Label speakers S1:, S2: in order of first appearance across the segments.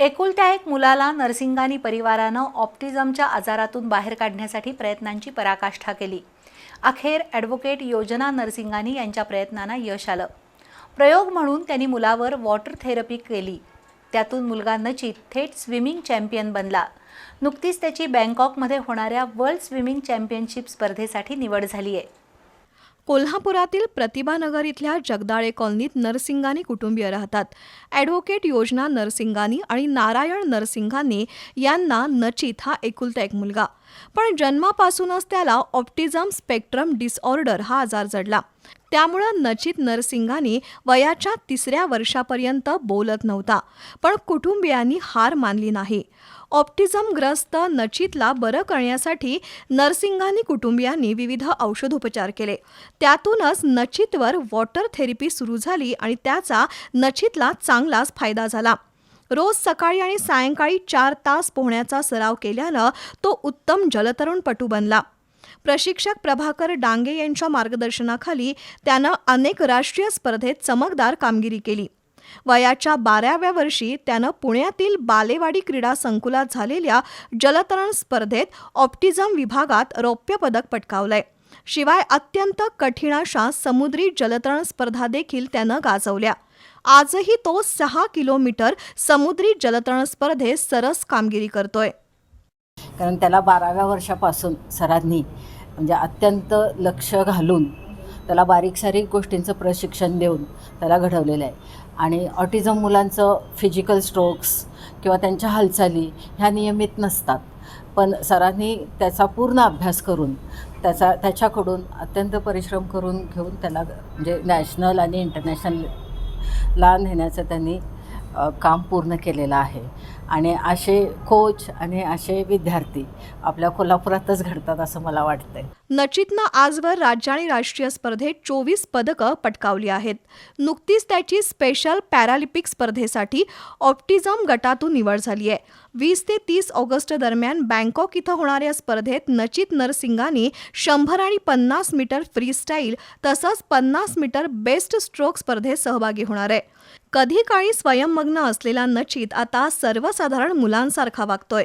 S1: एकुलत्या एक मुलाला नरसिंगानी परिवारानं ऑप्टिझमच्या आजारातून बाहेर काढण्यासाठी प्रयत्नांची पराकाष्ठा केली. अखेर ॲडव्होकेट योजना नरसिंगानी यांच्या प्रयत्नांना यश आलं. प्रयोग म्हणून त्यांनी मुलावर वॉटर थेरपी केली. त्यातून मुलगा नचित थेट स्विमिंग चॅम्पियन बनला. नुकतीच त्याची बँकॉकमध्ये होणाऱ्या वर्ल्ड स्विमिंग चॅम्पियनशिप स्पर्धेसाठी निवड झाली आहे
S2: कोल्हापुरातील प्रतिभानगर इथल्या जगदाळे कॉलनीत नरसिंगानी कुटुंबीय राहतात. ॲडव्होकेट योजना नरसिंगानी आणि नारायण नरसिंगानी यांना नचित हा एकुलता एक मुलगा. पण जन्मापासूनच त्याला ऑप्टिझम स्पेक्ट्रम डिसऑर्डर हा आजार जडला. त्यामुळं नचित नरसिंगानी वयाच्या तिसऱ्या वर्षापर्यंत बोलत नव्हता पण कुटुंबियांनी हार मानली नाही. ऑप्टिझमग्रस्त नचितला बरं करण्यासाठी नरसिंगानी कुटुंबियांनी विविध औषधोपचार केले. त्यातूनच नचितवर वॉटर थेरपी सुरू झाली आणि त्याचा नचितला चांगलाच फायदा झाला. रोज सकाळी आणि सायंकाळी चार तास पोहण्याचा सराव केल्यानं तो उत्तम जलतरणपटू बनला. प्रशिक्षक प्रभाकर डांगे यांच्या मार्गदर्शनाखाली त्यानं अनेक राष्ट्रीय स्पर्धेत चमकदार कामगिरी केली. वयाच्या बाराव्या वर्षी त्यानं पुण्यातील बालेवाडी क्रीडा संकुलात झालेल्या जलतरण स्पर्धेत ऑप्टिझम विभागात रौप्य पदक पटकावलंय. शिवाय अत्यंत कठीण अशा समुद्री जलतरण स्पर्धा देखील त्यानं गाजवल्या. आजही तो सहा किलोमीटर समुद्री जलतरण स्पर्धेत सरस कामगिरी करतोय.
S3: कारण त्याला बाराव्या वर्षापासून सरांनी म्हणजे अत्यंत लक्ष घालून त्याला बारीक सारीक गोष्टींचं प्रशिक्षण देऊन त्याला घडवलेलं आहे. आणि ऑटिझम मुलांचं फिजिकल स्ट्रोक्स किंवा त्यांच्या हालचाली ह्या नियमित नसतात. पण सरांनी त्याचा पूर्ण अभ्यास करून त्याचा त्याच्याकडून अत्यंत परिश्रम करून घेऊन त्याला म्हणजे नॅशनल आणि इंटरनॅशनलला नेण्याचं त्यांनी काम पूर्ण केलेलं आहे. आणि असे कोच आणि असे विद्यार्थी आपल्या कोल्हापुरातच घडतात असं मला वाटतंय.
S2: नचितनं आजवर राज्य आणि राष्ट्रीय स्पर्धेत चोवीस पदकं पटकावली आहेत. नुकतीच त्याची स्पेशल पॅरालिम्पिक स्पर्धेसाठी ऑप्टिझम गटातून निवड झाली आहे. वीस ते तीस ऑगस्ट दरम्यान बँकॉक इथं होणाऱ्या स्पर्धेत नचित नरसिंगाने शंभर आणि पन्नास मीटर फ्रीस्टाईल तसंच पन्नास मीटर बेस्ट स्ट्रोक स्पर्धेत सहभागी होणार आहे. कधी काळी स्वयंमग्न असलेला नचित आता सर्वसाधारण मुलांसारखा वागतोय.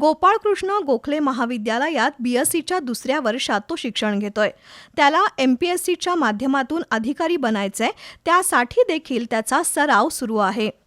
S2: गोपाळकृष्ण गोखले महाविद्यालयात बी एस सीच्या दुसऱ्या वर्षात तो शिक्षण घेतोय. त्याला एम पी एस सीच्या माध्यमातून अधिकारी बनायचंय. त्यासाठी देखील त्याचा सराव सुरू आहे.